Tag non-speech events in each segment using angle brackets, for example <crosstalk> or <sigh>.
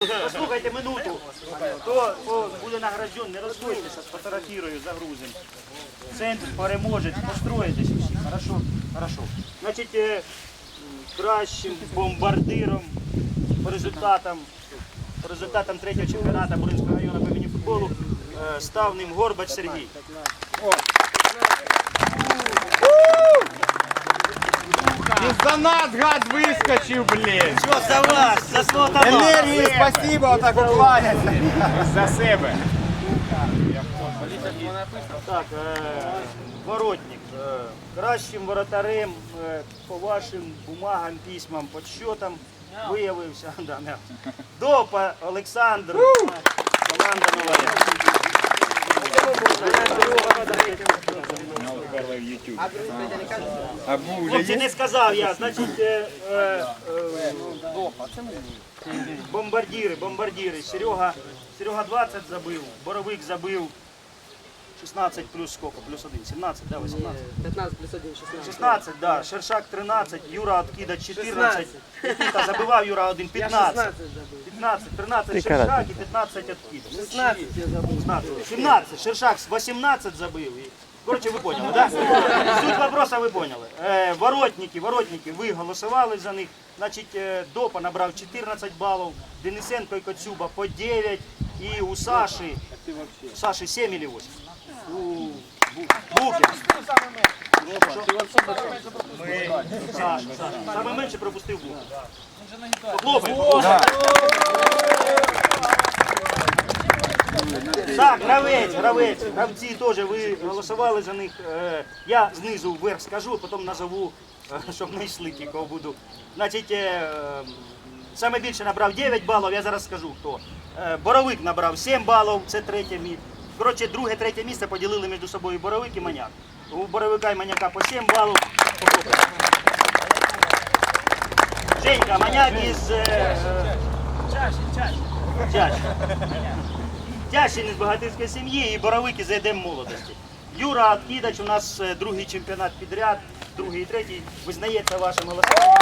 Послухайте минуту. Хто буде награжден, не розходьтеся, сфотографірую, загрузимо. Центр переможець, построїтесь всі. Хорошо? Хорошо. Значить, е, кращим бомбардиром по результатам, по результатам третього чемпіонату Буринського району по мініфутболу е, став ним Горбач Сергій. І за нас гад вискочив, блін. Що за вас? За свого таланту. Енергії, спасибо, отак укланяться за себе. Так, е, воротник. Е, кращим воротарем е, по вашим бумагам, письмам, подсчетам виявився <laughs> да, не. Допа Олександр. Команда нова. Хлопці не сказав я, значить, е, е, е, бомбардіри, бомбардіри. Серега, Серега 20 забив, Боровик забив 16 плюс сколько? Плюс 1, 17, да, 18. 15 плюс 1, 16. 16, да, Шершак 13, Юра откида 14, Никита забивав Юра 1, Я 15. 16 забив. 15, 13 Шершак і 15 откидов. 16 я забив. 16, 17, Шершак 18 забив. І... Короче, ви поняли, да? Суть вопроса ви поняли. Е, воротники, воротники, ви голосували за них. Значить, е, Допа набрав 14 балів, Денисенко і Коцюба по 9, і у Саші, Саші 7 или 8. У Бу- Букер. Саша, Саша. Саме менше пропустив Букер. Хлопець. Так, гравець, гравець, гравці теж ви голосували за них. Е, Я знизу вверх скажу, потім назову, е, щоб не йшли кого буду. Значить, е, саме більше набрав 9 балів, я зараз скажу хто. Е, Боровик набрав 7 балів, це третє місце. Коротше, друге, третє місце поділили між собою Боровик і Маняк. У Боровика і Маняка по 7 балів. Женька, Маняк із... е, Чаші. Тящин із багатирської сім'ї і боровики з ЕДМ молодості. Юра Откидач у нас е, другий чемпіонат підряд, другий і третій. Визнається вашим голосуванням.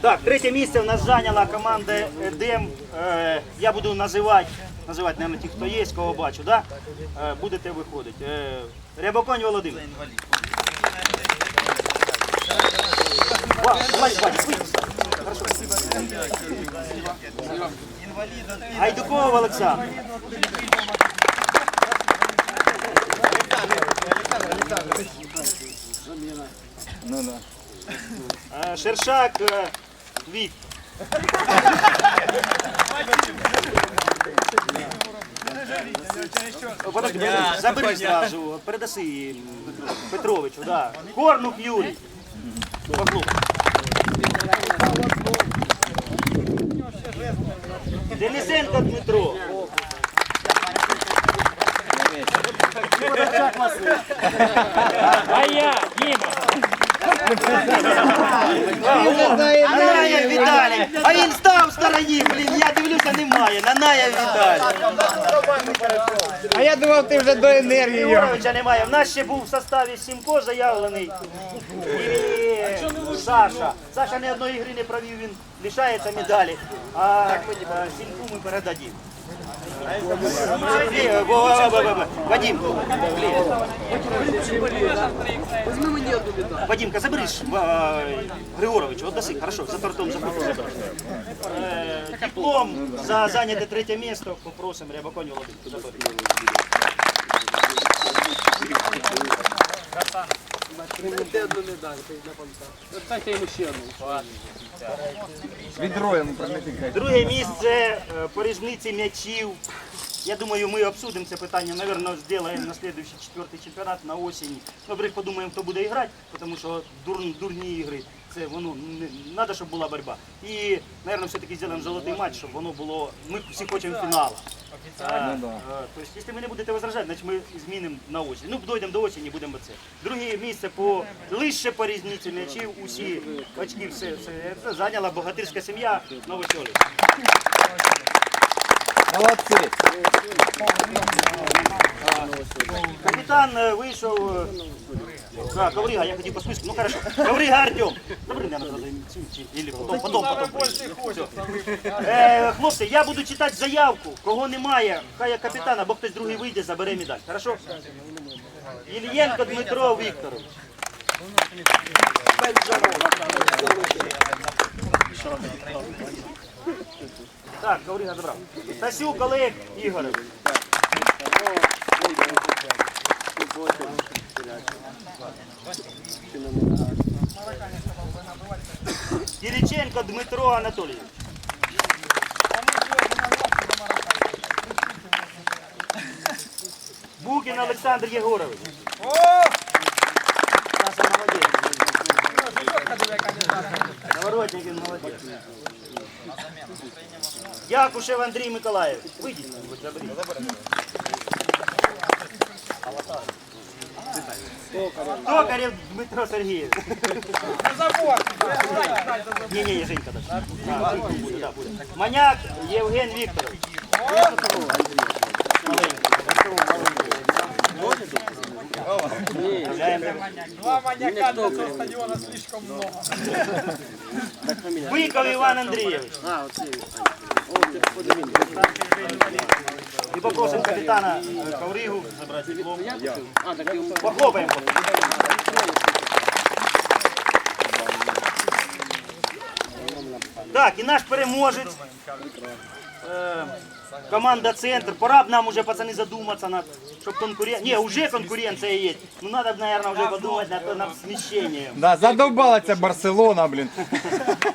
Так, третє місце в нас зайняла команда ЕДЕМ. Е, я буду називати, називати, мабуть, тих, хто є, кого бачу, да? Е, будете виходити. Е, Рябоконь Володимир. Хорошо. Гайдуков Олександр. Е, Шершак е, Вік. Подожди, забери сразу, передаси м, Петровичу, да. Корнук Юрій. Поклуб. Денисенко Дмитро. А я, Діма. я Віталій. А він став в стороні, блін, я дивлюся, немає. Нанаєв Віталій. А я думав, ти вже до енергії. Ігоровича немає. В нас ще був в составі Сімко заявлений. І Саша. Саша ні одної гри не провів, він лишається медалі. А Сімку ми передадим. Вадим. Вадимка, заберись е, Григорович, отдаси, хорошо, за тортом забув забрати. Е, Диплом за зайняте третє місце попросимо Рябаконь Володимир. принеси. Друге місце е, по різниці м'ячів. Я думаю, ми обсудимо це питання, наверное, зробимо на следующий четвертий чемпіонат на. Ну, во-первых, подумаємо, хто буде грати, тому що дур, дурні ігри. Це воно не треба, щоб була боротьба. І, мабуть, все-таки зробимо золотий матч, щоб воно було. Ми всі хочемо фіналу. А, Ну, а, Тобто, якщо ви не будете возражати, значить ми змінимо на осінь. Ну, дійдемо до осені, будемо це. Друге місце по лише по різниці м'ячів, усі очки все, все це зайняла богатирська сім'я Новосьолі. Молодцы. Капітан е, вийшов. е, А, Коврига, я хотів по списку. Ну хорошо. Коврига Артем. Добре, я надо Или потом, потом, потом. Е, хлопці, я буду читати заявку. Кого немає, хай капітан або хтось другий вийде, забере медаль. Хорошо? Ільєнко Дмитро Вікторович. Так, Коврига забрав. Тасюк Олег Ігорович. Кириченко Дмитро Анатолійович. Букін Олександр Єгорович. Саша молодець. Наворотник молодець. Якушев Андрій Миколаївич. Вийдіть, будь заберіть. Токарєв Дмитро Сергійович. Ні, ні, Женька. Маняк Євген Вікторович. Два маньяка для цього стадіона слишком много. Быков Иван Андреевич. И попросим капитана э, Ковригу забрать диплом. Похлопаем. Так, і наш переможець. Команда Центр. Пора б нам уже, пацаны, задуматься над, щоб конкуренция. Не, уже конкуренция есть. Ну надо, наверное, уже подумать над, над смещением. Да, задолбала ця Барселона, блін. <laughs>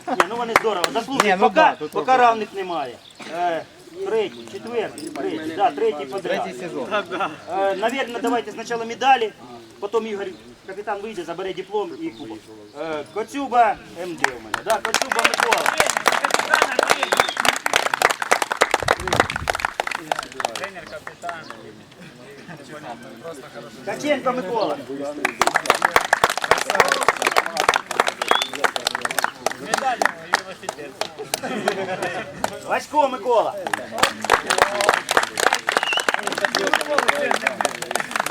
Ні, ну вони здорово. Заслужують. Ні, ну поки, да, тут поки равних немає. Е, третій, четвертий, третій, да, третій подряд. Третій сезон. Е, наверное, давайте спочатку медалі, потім Ігор, капітан вийде, забере диплом і кубок. Е, Коцюба МД у мене. Да, Коцюба Микола. Каченко Микола. Васько Микола.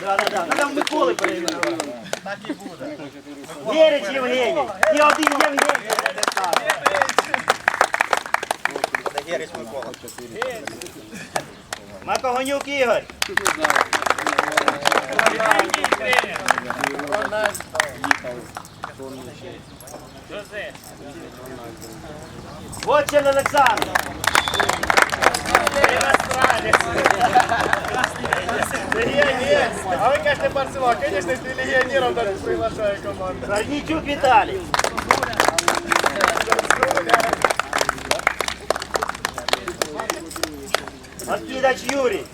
Да, да, да. Надо в Миколи перейменувати. Так і буде. Вірич Євгеній. І один Євгеній. Макогонюк Ігор. Вочин Олександр. А ви кажете Барселона, звісно, ти легіонером навіть приглашає команду. Корнічук Віталій. Откидач Юрій.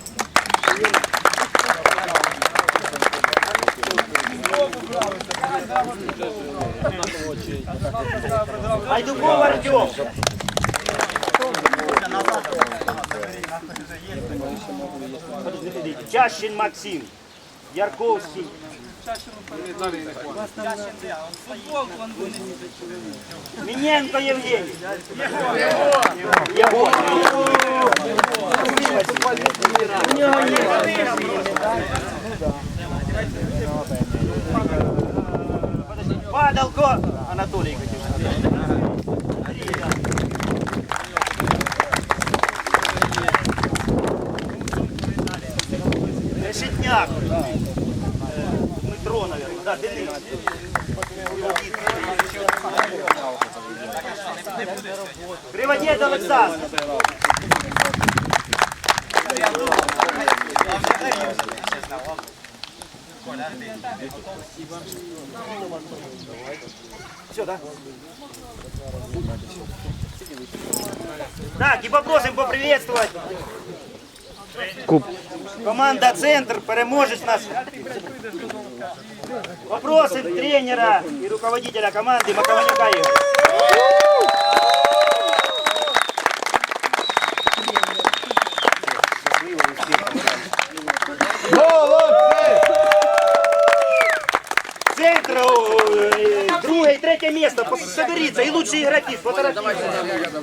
Айдуков Артем. Чащин Максим. Ярковський. Міненко Євгеній. Єгор. У нього є. Подожди. Падалко Анатолій хотів сказати. Решетняк. Дмитро, наверное. Да, Денис. Приводіть Олександр. Все, да? Так, и попросим поприветствовать Команда Центр, переможець нас Попросим тренера и руководителя команды Макованюка Ігоря. Місце. Соберіться, і лучші ігроки, сфотографуйте.